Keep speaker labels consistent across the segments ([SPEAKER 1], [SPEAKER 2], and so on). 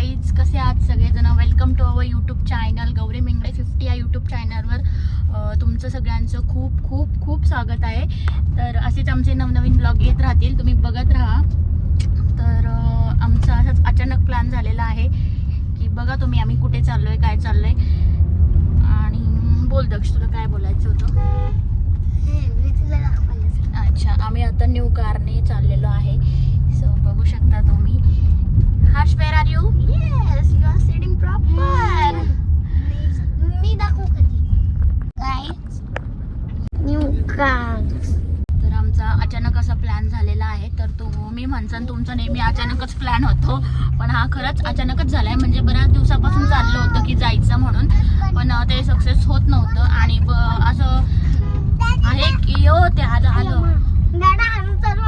[SPEAKER 1] Guys कसे आहात सगळेजण? Welcome to our YouTube channel Gauri Mengde fifty या यूट्यूब चॅनलवर तुमचं सगळ्यांचं खूप खूप खूप स्वागत आहे. तर असेच आमचे नवनवीन ब्लॉग येत राहतील तुम्ही बघत राहा. तर आमचा असाच अचानक प्लॅन झालेला आहे की बघा तुम्ही आम्ही कुठे चाललोय काय चाललोय. आणि बोल दक्ष तुला काय बोलायचं होतं? अच्छा आम्ही आता न्यू कारने चाललेलो आहे सो बघू शकता तुम्ही Harsh where are you yes you are sitting proper
[SPEAKER 2] मी दाखवू कधी काय न्यू कार
[SPEAKER 1] तर आमचा अचानक असा प्लॅन झालेला आहे. तर तुम्ही म्हणसान तुमचा नेहमी अचानकच प्लॅन होतो. पण हा खरंच अचानकच झालाय. म्हणजे बऱ्याच दिवसापासून चाललं होतं की जायचं म्हणून. पण ते सक्सेस होत नव्हतं. आणि असं आहे की हो ते आलं आलं.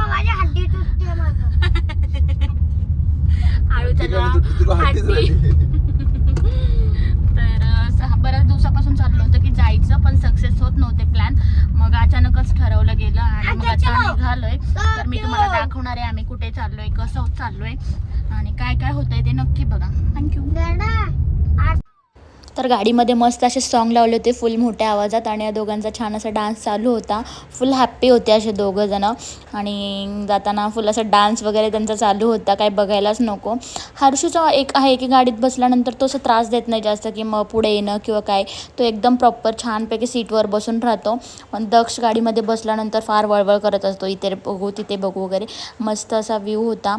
[SPEAKER 2] माझ्या हड्डी
[SPEAKER 3] राहिली.
[SPEAKER 1] तर सहा बऱ्याच दिवसापासून चाललं होतं की जायचं पण सक्सेस होत नव्हते प्लॅन मग अचानकच ठरवलं गेलं आणि मग आता निघालोय तर मी तुम्हाला दाखवणार आहे आम्ही कुठे चाललोय कसं चाललोय आणि काय काय होतंय ते नक्की बघा. थँक्यू तर गाडीमध्ये मस्त असे सॉन्ग लावले होते फुल मोठ्या आवाजात आणि या दोघांचा छान असा डान्स चालू होता. फुल हॅप्पी होते असे दोघंजणं आणि जाताना फुल असा डान्स वगैरे त्यांचा चालू होता. काही बघायलाच नको. हर्षूचा एक आहे की गाडीत बसल्यानंतर तो असं त्रास देत नाही जास्त की मग पुढे येणं किंवा काय. तो एकदम प्रॉपर छानपैकी सीटवर बसून राहतो. पण दक्ष गाडीमध्ये बसल्यानंतर फार वळवळ करत असतो. इथे बघू तिथे बघू वगैरे. मस्त असा व्ह्यू होता.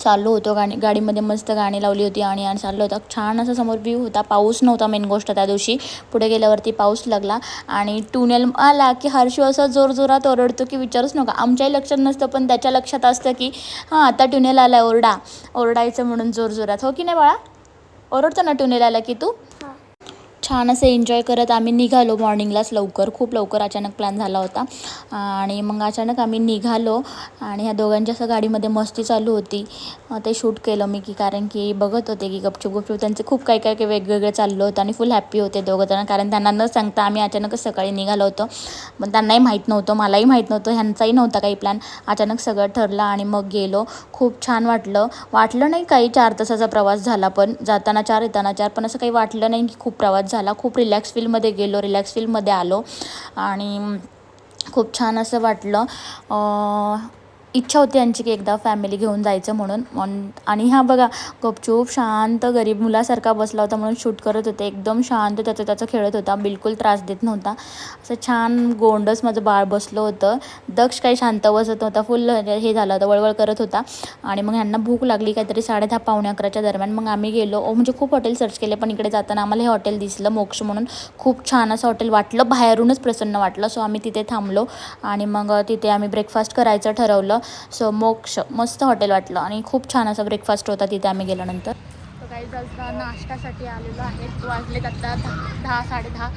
[SPEAKER 1] चालू होतो. गाणी गाडीमध्ये मस्त गाणी लावली होती आणि आणि चाललो होता. छान असा समोर व्ह्यू होता. पाऊस नव्हता मेन गोष्ट त्या दिवशी. पुढे गेल्यावरती पाऊस लागला. आणि टुनेल आला की हर्षू असा जोरजोरात ओरडतो की विचारूच नका. आमच्याही लक्षात नसतं पण त्याच्या लक्षात असतं की हां आता टुनेल आला ओरडा. ओरडायचं म्हणून जोरजोरात हो की नाही बाळा? ओरडतो ना टुनेल आला की तू? छान असं एन्जॉय करत आम्ही निघालो मॉर्निंगलाच लवकर. खूप लवकर अचानक प्लॅन झाला होता. आणि मग अचानक आम्ही निघालो आणि ह्या दोघांच्या असं गाडीमध्ये मस्ती चालू होती. ते शूट केलं मी की कारण की बघत होते की गपचूप गपचूप त्यांचे खूप काही काही काही वेगवेगळं चाललं होतं आणि फुल हॅप्पी होते दोघं जण. कारण त्यांना न सांगता आम्ही अचानकच सकाळी निघालो होतो. पण त्यांनाही माहीत नव्हतं मलाही माहीत नव्हतं ह्यांचाही नव्हता काही प्लॅन अचानक सगळं ठरलं आणि मग गेलो. खूप छान वाटलं. वाटलं नाही काही चार तासाचा प्रवास झाला पण. जाताना चार येताना चार पण असं काही वाटलं नाही की खूप प्रवास झाला. खूप रिलॅक्स फीलमध्ये गेलो रिलॅक्स फीलमध्ये आलो. आणि खूप छान असं वाटलं. इच्छा होती यांची की एकदा फॅमिली घेऊन जायचं म्हणून. आणि हा बघा गपचूप शांत गरीब मुलासारखा बसला होता म्हणून शूट करत होते. एकदम शांत त्याचं त्याचं खेळत होता. बिलकुल त्रास देत नव्हता. असं छान गोंडस माझं बाळ बसलं होतं. दक्ष काही शांत बसत नव्हता. फुल हे झालं होतं. वळवळ करत होता. आणि मग ह्यांना भूक लागली काहीतरी साडे दहा पावणे अकराच्या दरम्यान. मग आम्ही गेलो. म्हणजे खूप हॉटेल सर्च केले पण इकडे जाताना आम्हाला हे हॉटेल दिसलं मोक्ष म्हणून. खूप छान असं हॉटेल वाटलं. बाहेरूनच प्रसन्न वाटलं. सो आम्ही तिथे थांबलो. आणि मग तिथे आम्ही ब्रेकफास्ट करायचं ठरवलं. सो मोक्ष मस्त हॉटेल वाटलं. आणि खूप छान असा ब्रेकफास्ट होता तिथे आम्ही गेल्यानंतर. काही जसं नाश्त्यासाठी आलेलो आहे. वाजलेत आता दहा दहा साडेदहा.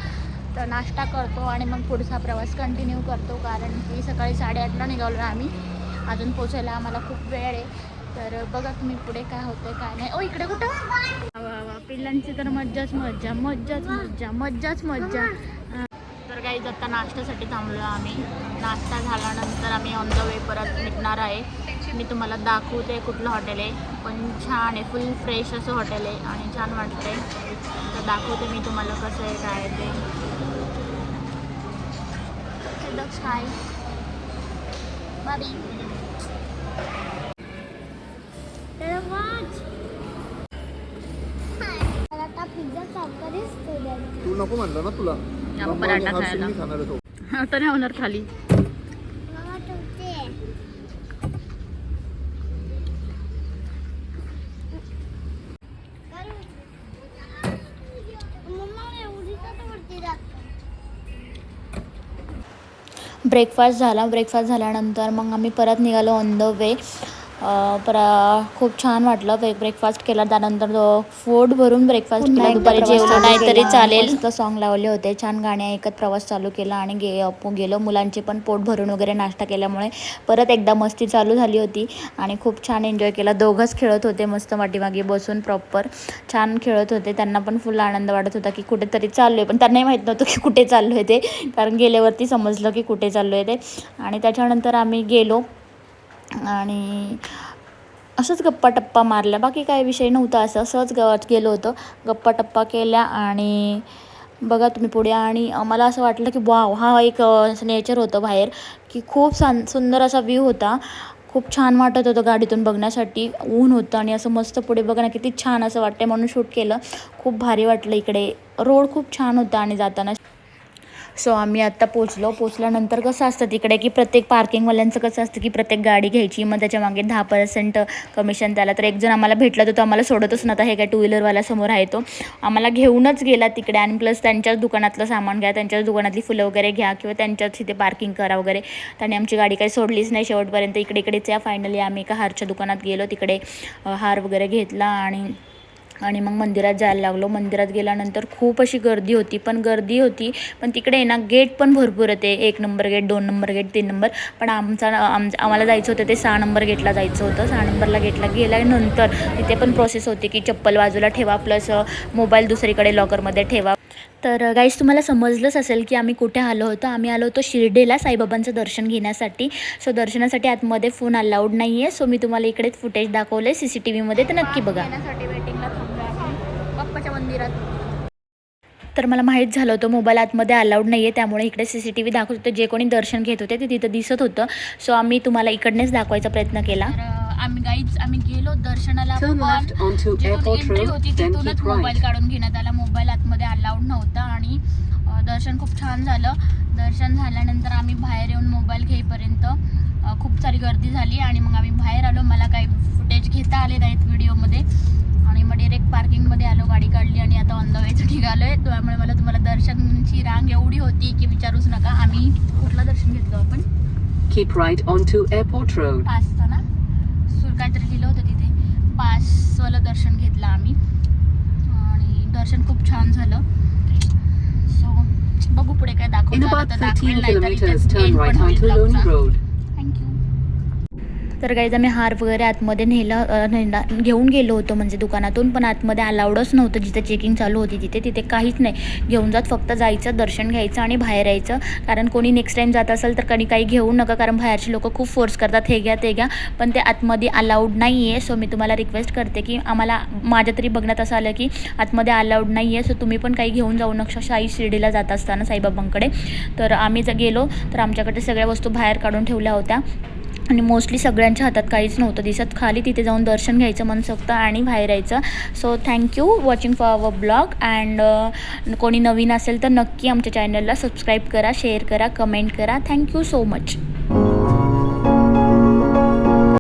[SPEAKER 1] तर नाश्ता करतो आणि मग पुढचा प्रवास कंटिन्यू करतो कारण की सकाळी साडेआठला निघालो आम्ही. अजून पोचायला आम्हाला खूप वेळ आहे. तर बघा तुम्ही पुढे काय होतं काय नाही. ओ इकडे कुठं? पिल्लांची तर मज्जाच मज्जा मज्जाच मज्जा मज्जाच मज्जा. तर काही आता नाश्त्यासाठी थांबलो आम्ही. नाश्ता झाल्यानंतर आम्ही ऑन द वे परत निघणार आहे. मी तुम्हाला दाखवते कुठलं हॉटेल आहे. पण छान आहे फुल फ्रेश असं हॉटेल आहे आणि छान वाटतंय. तर दाखवते मी तुम्हाला कसं आहे काय आहे ते. दक्ष हाय
[SPEAKER 3] तू नको म्हणलं ना तुला.
[SPEAKER 1] पराठा खायला. होणार खाली ब्रेकफास्ट झाला. ब्रेकफास्ट झाल्यानंतर मग आम्ही परत निघालो ऑन द वे पर खूप छान वाटलं. ब्रेक ब्रेकफास्ट केला. त्यानंतर पोट भरून ब्रेकफास्ट केला. दुपारी जेवलो नाही तरी चालेल. मस्त सॉन्ग लावले होते. छान गाणे ऐकत प्रवास चालू केला आणि गे गेलो. मुलांचे पण पोट भरून वगैरे नाश्ता केल्यामुळे परत एकदा मस्ती चालू झाली होती आणि खूप छान एन्जॉय केला. दोघंच खेळत होते मस्त पाठीमागे बसून प्रॉपर छान खेळत होते. त्यांना पण फुल आनंद वाटत होता की कुठेतरी चाललो आहे पण त्यांनाही माहीत नव्हतं की कुठे चाललो आहे ते. कारण गेल्यावरती समजलं की कुठे चाललो आहे ते. आणि त्याच्यानंतर आम्ही गेलो. आणि असंच गप्पा टप्पा मारल्या. बाकी काय विषय नव्हता असं. सहज गावात गेलो होतो. गप्पा टप्पा केल्या आणि बघा तुम्ही पुढे. आणि मला असं वाटलं की वाव हा एक असं नेचर होतं बाहेर. की खूप सान सुंदर असा व्ह्यू होता. खूप छान वाटत होतं गाडीतून बघण्यासाठी. ऊन होतं आणि असं मस्त पुढे बघा ना किती छान असं वाटते म्हणून शूट केलं. खूप भारी वाटलं इकडे. रोड खूप छान होता आणि जाताना. सो आम्ही आत्ता पोचलो. पोचल्यानंतर कसं असतं तिकडे की प्रत्येक पार्किंगवाल्यांचं कसं असतं की प्रत्येक गाडी घ्यायची मग त्याच्यामागे दहा पर्सेंट कमिशन त्याला. तर एक जण आम्हाला भेटला तर तो आम्हाला सोडतच नव्हता हे काय टू व्हीलरवाला समोर आहे तो. आम्हाला घेऊनच गेला तिकडे आणि प्लस त्यांच्याच दुकानातलं सामान घ्या त्यांच्याच दुकानातली फुलं वगैरे घ्या किंवा त्यांच्याच तिथे पार्किंग करा वगैरे. त्याने आमची गाडी काही सोडलीच नाही शेवटपर्यंत. इकडे इकडेच या फायनली आम्ही एका हारच्या दुकानात गेलो. तिकडे हार वगैरे घेतला आणि आणि मग मंदिरात जायला लागलो. मंदिरात गेल्यानंतर खूप अशी गर्दी होती. पण गर्दी होती पण तिकडे आहे ना गेट पण भरपूर होते. एक नंबर गेट दोन नंबर गेट तीन नंबर. पण आमचा आम आम्हाला जायचं होतं ते सहा नंबर गेटला जायचं होतं. सहा नंबरला गेटला गेल्यानंतर तिथे पण प्रोसेस होती की चप्पल बाजूला ठेवा प्लस मोबाईल दुसरीकडे लॉकरमध्ये ठेवा. तर गाईस तुम्हाला समजलंच असेल की आम्ही कुठे आलो होतो. आम्ही आलो होतो शिर्डेला साईबाबांचं दर्शन घेण्यासाठी. सो दर्शनासाठी आतमध्ये फोन अलाउड नाही आहे सो मी तुम्हाला इकडेच फुटेज दाखवलं आहे सी सी टी व्हीमध्ये तर नक्की बघा. बाप्पाच्या मंदिरात. तर मला माहीत झालं होतं मोबाईल आतमध्ये अलाउड नाही आहे त्यामुळे इकडे सी सी टी व्ही दाखवत होते जे कोणी दर्शन घेत होते ते तिथं दिसत होतं. सो आम्ही तुम्हाला इकडनेच दाखवायचा प्रयत्न केला. आम्ही गाईज आम्ही गेलो दर्शनाला एंट्री होती तिथूनच मोबाईल. काढून घेण्यात आला. मोबाईल आतमध्ये अलाउड नव्हता आणि दर्शन खूप छान झालं. दर्शन झाल्यानंतर आम्ही बाहेर येऊन मोबाईल घेईपर्यंत खूप सारी गर्दी झाली आणि मग आम्ही बाहेर आलो. मला काही फुटेज घेता आले नाहीत व्हिडिओमध्ये आणि मग डिरेक्ट पार्किंगमध्ये आलो गाडी काढली आणि आता ऑन द वेचं निघालो आहे त्यामुळे मला तुम्हाला दर्शनची रांग एवढी होती की विचारूच नका. आम्ही कुठलं दर्शन घेतलं आपण?
[SPEAKER 4] Keep right onto Airport Road.
[SPEAKER 1] पाचचं ना? सूर काहीतरी लिहिलं होतं तिथे. पाचवालं दर्शन घेतलं आम्ही. आणि दर्शन खूप छान झालं. सो बघू पुढे काय दाखवलं तर काही आम्ही हार वगैरे आतमध्ये नेला नेला घेऊन गेलो होतो म्हणजे दुकानातून पण आतमध्ये अलाउडच नव्हतं. जिथे चेकिंग चालू होती तिथे तिथे काहीच नाही. घेऊन जात फक्त जायचं दर्शन घ्यायचं आणि बाहेर यायचं. कारण कोणी नेक्स्ट टाईम जात असेल तर कधी काही घेऊ नका कारण बाहेरचे लोक खूप फोर्स करतात. हे घ्या ते घ्या. पण ते आतमध्ये अलाउड नाही आहे सो मी तुम्हाला रिक्वेस्ट करते की आम्हाला माझ्या तरी बघण्यात असं आलं की आतमध्ये अलाउड नाही आहे सो तुम्ही पण काही घेऊन जाऊ नका. शाही शिर्डीला जात असताना साईबाबांकडे. तर आम्ही जर गेलो. तर आमच्याकडे सगळ्या वस्तू बाहेर काढून ठेवल्या होत्या. आणि मोस्टली सगळ्यांच्या हातात काहीच नव्हतं दिसत. खाली तिथे जाऊन दर्शन घ्यायचं मनसोक्त आणि बाहेर यायचं. So thank you watching for our blog and कोणी नवीन असेल तर नक्की आमच्या चॅनलला सबस्क्राईब करा शेअर करा कमेंट करा. Thank you so much